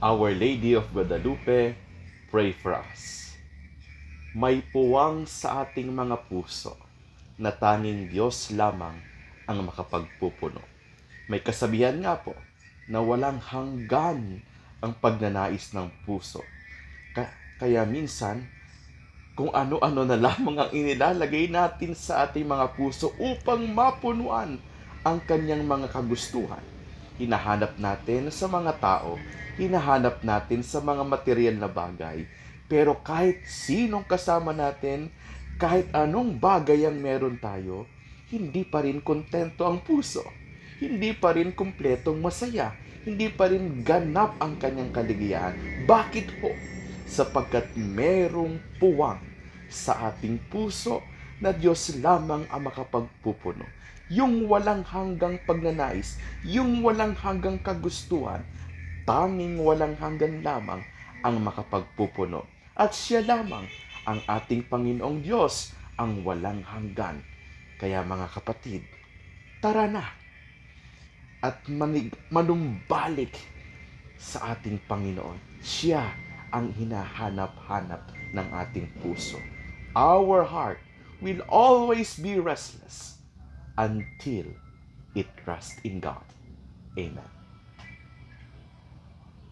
Our Lady of Guadalupe, pray for us. May puwang sa ating mga puso na tanging Diyos lamang ang makapagpupuno. May kasabihan nga po na walang hanggan ang pagnanais ng puso. Ka- kaya minsan, kung ano-ano na lamang ang inilalagay natin sa ating mga puso upang mapunuan ang kanyang mga kagustuhan. Hinahanap natin sa mga tao, hinahanap natin sa mga material na bagay. Pero kahit sinong kasama natin, kahit anong bagay ang meron tayo, hindi pa rin kontento ang puso. Hindi pa rin kumpletong masaya. Hindi pa rin ganap ang kanyang kaligayahan. Bakit po? Sapagkat merong puwang sa ating puso na Diyos lamang ang makapagpupuno. Yung walang hanggang pagnanais, yung walang hanggang kagustuhan, tanging walang hanggan lamang ang makapagpupuno. At siya lamang ang ating Panginoong Diyos, ang walang hanggan. Kaya mga kapatid, tara na at manig, manumbalik sa ating Panginoon. Siya ang hinahanap-hanap ng ating puso. Our heart will always be restless until it rests in God. Amen.